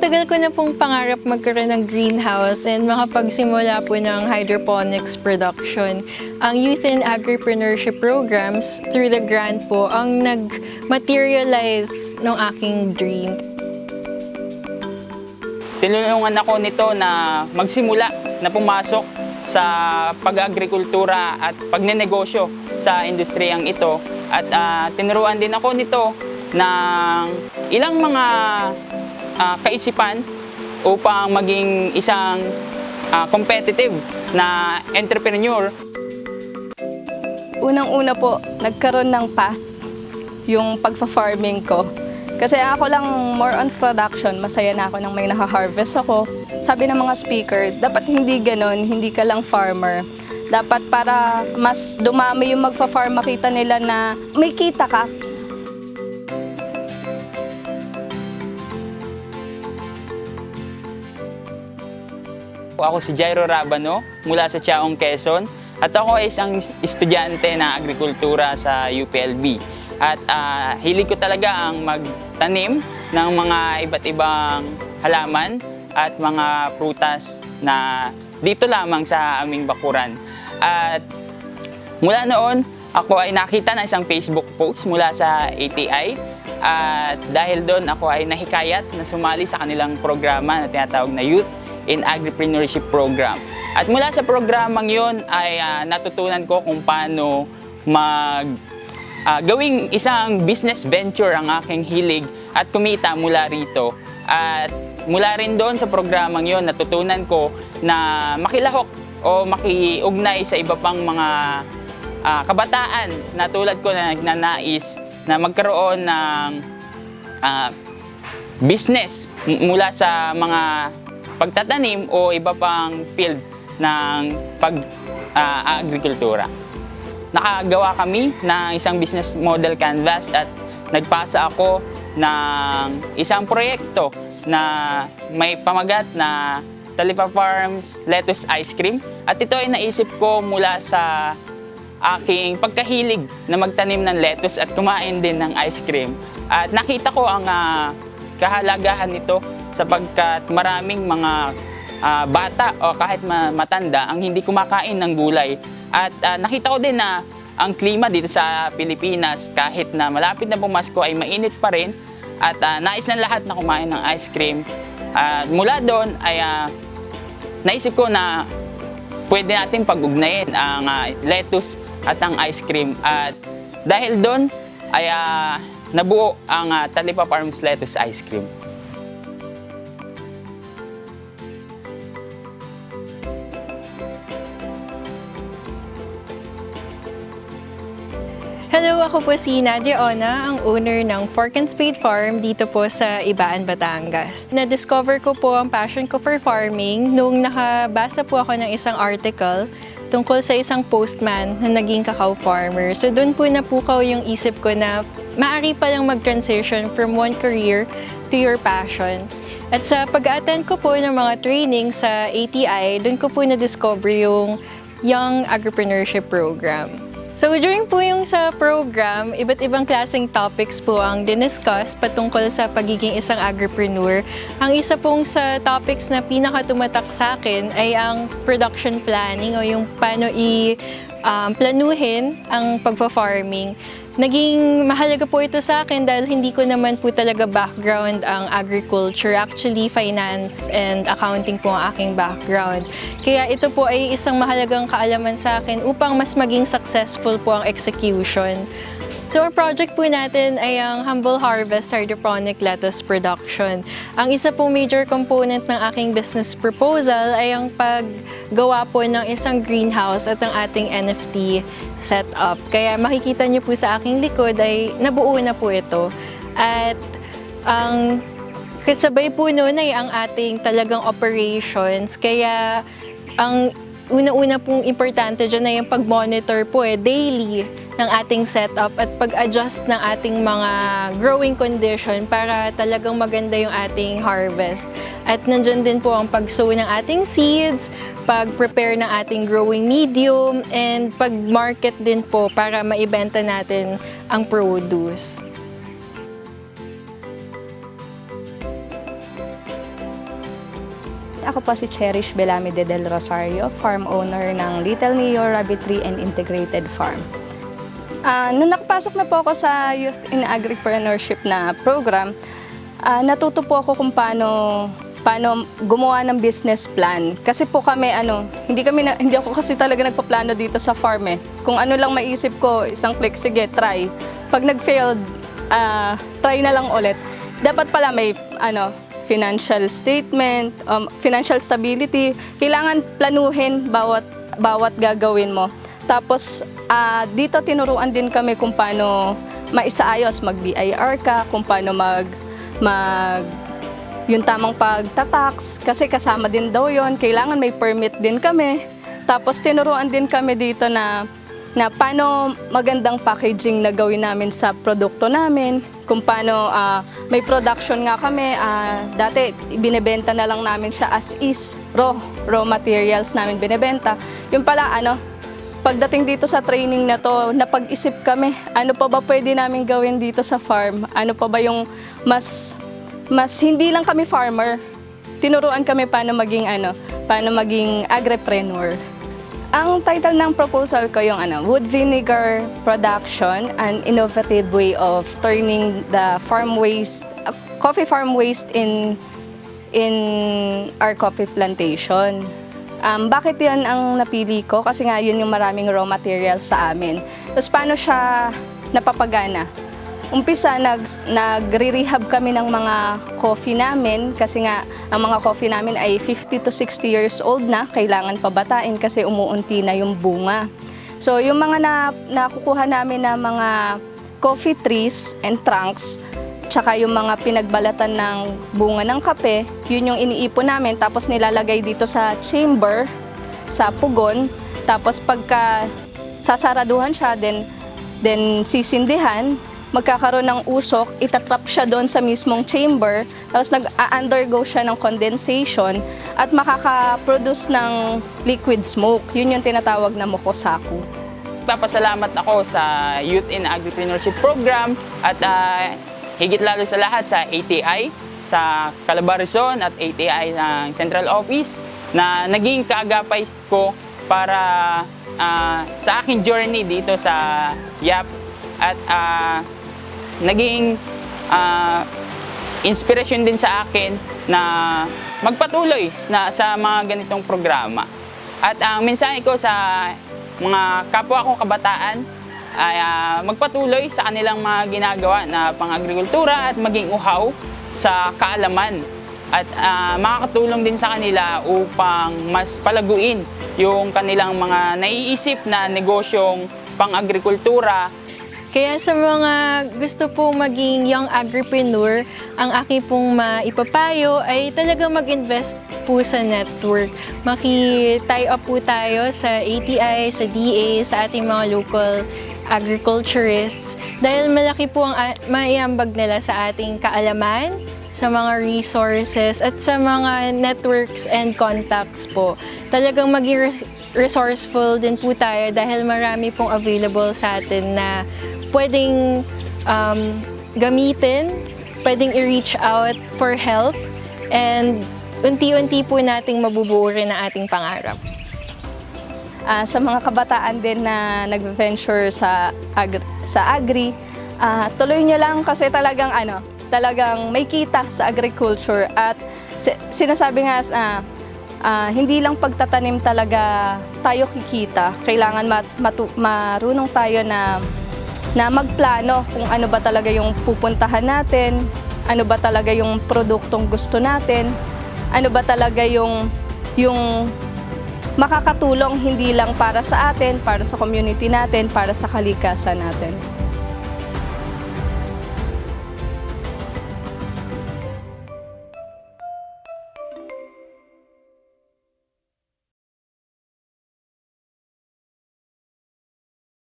Tagal ko na pong pangarap magkaroon ng greenhouse and makapagsimula po ng hydroponics production. Ang Youth in Agripreneurship Programs through the grant po ang nag-materialize ng aking dream. Tinulungan ako nito na magsimula na pumasok sa pag-agrikultura at pagnenegosyo sa industriyang ito. At ah, tinuruan din ako nito ng ilang mga ah, kaisipan upang maging isang ah, competitive na entrepreneur Unang-una po, nagkaroon ng path yung pagfa-farming ko. Kasi ako lang more on production, masaya na ako nang may naka-harvest ako. Sabi ng mga speaker, dapat hindi ganon, hindi ka lang farmer. Dapat para mas dumami yung magfa-farm, makita nila na may kita ka. Ako si Jairo Rabano mula sa Chaong, Quezon at ako ay isang estudyante na agrikultura sa UPLB. At ah, hilig ko talaga ang magtanim ng mga iba't ibang halaman at mga prutas na dito lamang sa aming bakuran. At mula noon, ako ay nakita ng isang Facebook post mula sa ATI at dahil doon ako ay nahikayat na sumali sa kanilang programa na tinatawag na Youth in Agripreneurship Program. At mula sa programang yon ay ah, natutunan ko kung paano mag ah, gawing isang business venture ang aking hilig at kumita mula rito. At mula rin doon sa programang yon natutunan ko na makilahok o makiugnay sa iba pang mga ah, kabataan na tulad ko na nagnanais na magkaroon ng ah, business mula sa mga pagtatanim o iba pang field ng pag ah, agrikultura. Nakagawa kami ng isang business model canvas at nagpasa ako ng isang proyekto na may pamagat na Talipa Farms Lettuce Ice Cream at ito ay naisip ko mula sa aking pagkahilig na magtanim ng lettuce at kumain din ng ice cream. At nakita ko ang ah, kahalagahan nito sapagkat maraming mga ah, bata o kahit ma- matanda ang hindi kumakain ng gulay. At ah, nakita ko din na ang klima dito sa Pilipinas kahit na malapit na pumasko ay mainit pa rin at ah, nais ng lahat na kumain ng ice cream. At mula doon ay ah, naisip ko na pwede natin pag-ugnayin ang ah, lettuce at ang ice cream. At dahil doon ay ah, nabuo ang ah, Talipa Farms Lettuce Ice Cream. Hello, ako po si Nadia Ona, ang owner ng Pork and Spade Farm dito po sa Ibaan, Batangas. Na-discover ko po ang passion ko for farming nung nakabasa po ako ng isang article tungkol sa isang postman na naging cacao farmer. So doon po napukaw yung isip ko na maari pa lang mag-transition from one career to your passion. At sa pag-attend ko po ng mga training sa ATI, doon ko po na-discover yung Young Agripreneurship Program. So during po yung sa program, iba't ibang klaseng topics po ang diniscuss patungkol sa pagiging isang agripreneur. Ang isa pong sa topics na pinakatumatak sa akin ay ang production planning o yung paano i um, planuhin ang pagpa-farming. Naging mahalaga po ito sa akin dahil hindi ko naman po talaga background ang agriculture. Actually, finance and accounting po ang aking background. Kaya ito po ay isang mahalagang kaalaman sa akin upang mas maging successful po ang execution. So, ang project po natin ay ang Humble Harvest Hydroponic Lettuce Production. Ang isa pong major component ng aking business proposal ay ang paggawa po ng isang greenhouse at ang ating NFT setup. Kaya makikita niyo po sa aking likod ay nabuo na po ito. At ang kasabay po noon ay ang ating talagang operations. Kaya ang una-una pong importante dyan ay yung pag-monitor po eh, daily ng ating setup at pag-adjust ng ating mga growing condition para talagang maganda yung ating harvest. At nandyan din po ang pag-sow ng ating seeds, pag-prepare ng ating growing medium, and pag-market din po para maibenta natin ang produce. Ako po si Cherish Belamide del Rosario, farm owner ng Little Neo Rabbitry and Integrated Farm. Ah, nung nakapasok na po ako sa Youth in Agripreneurship na program, ah, natuto po ako kung paano paano gumawa ng business plan. Kasi po kami ano, hindi kami na, hindi ako kasi talaga nagpaplano dito sa farm eh. Kung ano lang maisip ko, isang click sige, try. Pag nag-failed, ah, try na lang ulit. Dapat pala may ano, financial statement, um, financial stability. Kailangan planuhin bawat bawat gagawin mo. Tapos ah, dito tinuruan din kami kung paano maisaayos mag-BIR ka, kung paano mag mag yung tamang pagtatax kasi kasama din daw yon kailangan may permit din kami. Tapos tinuruan din kami dito na na paano magandang packaging na gawin namin sa produkto namin. Kung paano ah, may production nga kami ah, dati binebenta na lang namin siya as is raw raw materials namin binebenta. Yung pala ano pagdating dito sa training na to, napag-isip kami, ano pa ba pwede namin gawin dito sa farm? Ano pa ba yung mas, mas hindi lang kami farmer, tinuruan kami paano maging ano, paano maging agripreneur. Ang title ng proposal ko yung ano, Wood Vinegar Production, an innovative way of turning the farm waste, coffee farm waste in in our coffee plantation. Um, bakit yan ang napili ko? Kasi nga yun yung maraming raw materials sa amin. Tapos paano siya napapagana? Umpisa, nag, nagre-rehab kami ng mga coffee namin kasi nga ang mga coffee namin ay 50 to 60 years old na, kailangan pabatain kasi umuunti na yung bunga. So yung mga na, nakukuha namin na mga coffee trees and trunks, tsaka yung mga pinagbalatan ng bunga ng kape, yun yung iniipon namin tapos nilalagay dito sa chamber, sa pugon. Tapos pagka sasaraduhan siya, then, then sisindihan, magkakaroon ng usok, itatrap siya doon sa mismong chamber, tapos nag-undergo siya ng condensation at makaka-produce ng liquid smoke. Yun yung tinatawag na mokosaku. Papasalamat ako sa Youth in Agripreneurship Program at ah, higit lalo sa lahat sa ATI, sa Calabarzon at ATI ng Central Office na naging kaagapay ko para ah, sa aking journey dito sa YAP at ah, naging ah, inspiration din sa akin na magpatuloy na sa mga ganitong programa. At ang mensahe ko sa mga kapwa kong kabataan ay ah, magpatuloy sa kanilang mga ginagawa na pang-agrikultura at maging uhaw sa kaalaman. At ah, makakatulong din sa kanila upang mas palaguin yung kanilang mga naiisip na negosyong pang-agrikultura Kaya sa mga gusto pong maging young agripreneur, ang aking pong maipapayo ay talagang mag-invest po sa network. Maki-tie up po tayo sa ATI, sa DA, sa ating mga local agriculturists dahil malaki po ang a- maiambag nila sa ating kaalaman, sa mga resources at sa mga networks and contacts po. Talagang maging re- resourceful din po tayo dahil marami pong available sa atin na pwedeng um, gamitin, pwedeng i-reach out for help, and unti-unti po nating mabubuo rin ang ating pangarap. Ah, sa mga kabataan din na nag-venture sa agri, sa agri ah, tuloy nyo lang kasi talagang ano, talagang may kita sa agriculture at si- sinasabi nga ah, ah, hindi lang pagtatanim talaga tayo kikita. Kailangan mat- marunong tayo na na magplano kung ano ba talaga yung pupuntahan natin, ano ba talaga yung produktong gusto natin, ano ba talaga yung yung makakatulong hindi lang para sa atin, para sa community natin, para sa kalikasan natin.